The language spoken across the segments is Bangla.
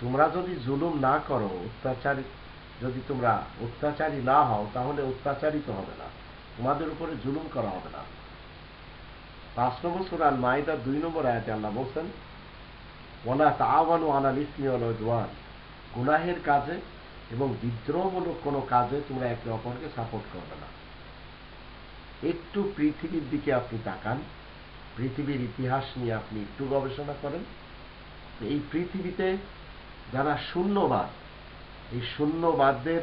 তোমরা যদি জুলুম না করো, অত্যাচারী, যদি তোমরা অত্যাচারী না হও, তাহলে অত্যাচারিত হবে না। তোমাদের উপরে জুলুম করা হবে না। পাঁচ নম্বর সুরাল মাইদা দুই নম্বর আয়াতে আল্লাহ বলছেন ওলা তাওয়ানু আনাল ইসমি গুনাহের কাজে এবং বিদ্রোহমূলক কোনো কাজে তোমরা একে অপরকে সাপোর্ট করবে না। একটু পৃথিবীর দিকে আপনি তাকান, পৃথিবীর ইতিহাস নিয়ে আপনি একটু গবেষণা করেন। এই পৃথিবীতে যারা শূন্যবাদ, এই শূন্যবাদদের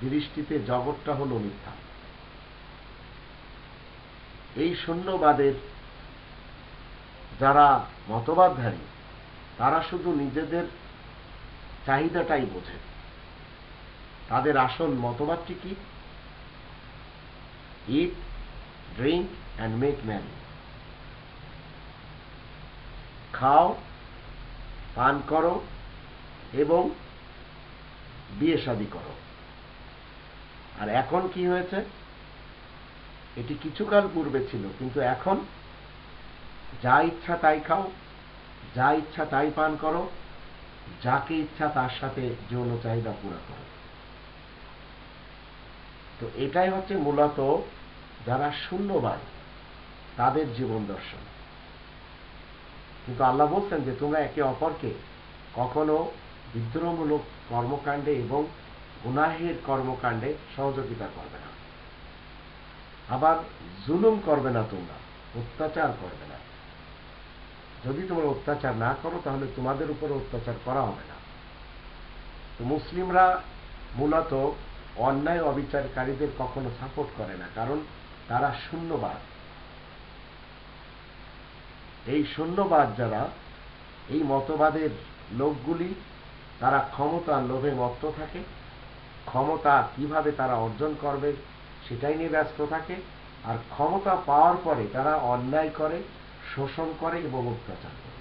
দৃষ্টিতে জগৎটা হলো মিথ্যা। এই শূন্যবাদের যারা মতবাদধারী, তারা শুধু নিজেদের চাহিদাটাই বোঝে। তাদের আসল মতবাদটি কি? Eat drink and make man খাও, পান করো এবং বিয়ে শাদি করো। আর এখন কি হয়েছে? এটি কিছুকাল পূর্বে ছিল, কিন্তু এখন যা ইচ্ছা তাই খাও, যা ইচ্ছা তাই পান করো, যাকে ইচ্ছা তার সাথে যৌন চাহিদা পুরা করো। তো এটাই হচ্ছে মূলত যারা শূন্যবাদ তাদের জীবন দর্শন। কিন্তু আল্লাহ বলছেন যে তোমরা একে অপরকে কখনো বিদ্রোহমূলক কর্মকাণ্ডে এবং গুনাহের কর্মকাণ্ডে সহযোগিতা করবে না। আবার জুলুম করবে না তোমরা, অত্যাচার করবে না। যদি তোমরা অত্যাচার না করো, তাহলে তোমাদের উপরে অত্যাচার করা হবে না। তো মুসলিমরা মূলত অন্যায় অবিচারকারীদের কখনো সাপোর্ট করে না, কারণ তারা শূন্যবাদ। এই শূন্যবাদ যারা, এই মতবাদের লোকগুলি তারা ক্ষমতার লোভে মত্ত থাকে, ক্ষমতা কীভাবে তারা অর্জন করবে সেটাই নিয়ে ব্যস্ত থাকে, আর ক্ষমতা পাওয়ার পরে তারা অন্যায় করে, শোষণ করে এবং অত্যাচার করে।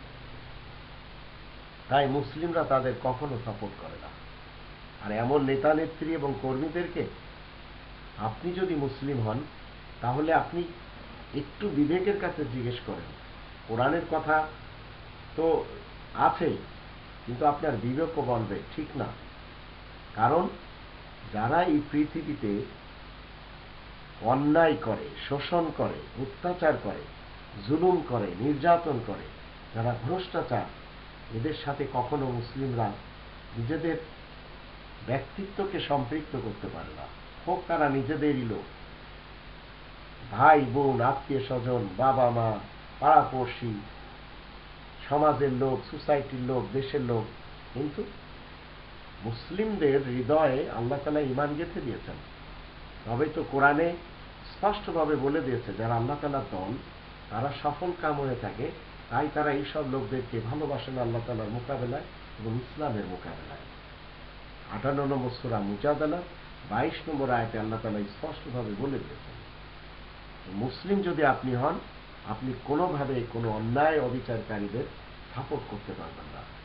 তাই মুসলিমরা তাদের কখনো সাপোর্ট করে না। আর এমন নেতা, নেত্রী এবং কর্মীদেরকে আপনি যদি মুসলিম হন, তাহলে আপনি একটু বিবেকের কাছে জিজ্ঞেস করেন। কোরআনের কথা তো আছেই কিন্তু আপনার বিবেকও বলবে, ঠিক না। কারণ যারা এই পৃথিবীতে অন্যায় করে, শোষণ করে, অত্যাচার করে, জুলুম করে, নির্যাতন করে, যারা ভ্রষ্টাচার, এদের সাথে কখনো মুসলিমরা নিজেদের ব্যক্তিত্বকে সম্পৃক্ত করতে পারে না। হোক তারা নিজেদেরই লোক। ভাই, বোন আত্মীয় স্বজন বাবা মা পাড়াপড়শি সমাজের লোক সোসাইটির লোক, দেশের লোক। কিন্তু মুসলিমদের হৃদয়ে আল্লাহ তালা ইমান গেঁথে দিয়েছেন। তবে তো কোরআনে স্পষ্টভাবে বলে দিয়েছে, যারা আল্লাহ তালার দল, তারা সফল কাম হয়ে থাকে, তাই তারা এইসব লোকদেরকে ভালোবাসেন আল্লাহ তালার মোকাবেলায় এবং ইসলামের মোকাবেলায়। আটান্ন নম্বর সুরা মুজাদালা, বাইশ নম্বর আয়তে আল্লাহ তালা স্পষ্টভাবে বলে দিয়েছেন, মুসলিম যদি আপনি হন আপনি কোনোভাবে কোনো অন্যায় অবিচারকারীদের সাপোর্ট করতে পারবেন না।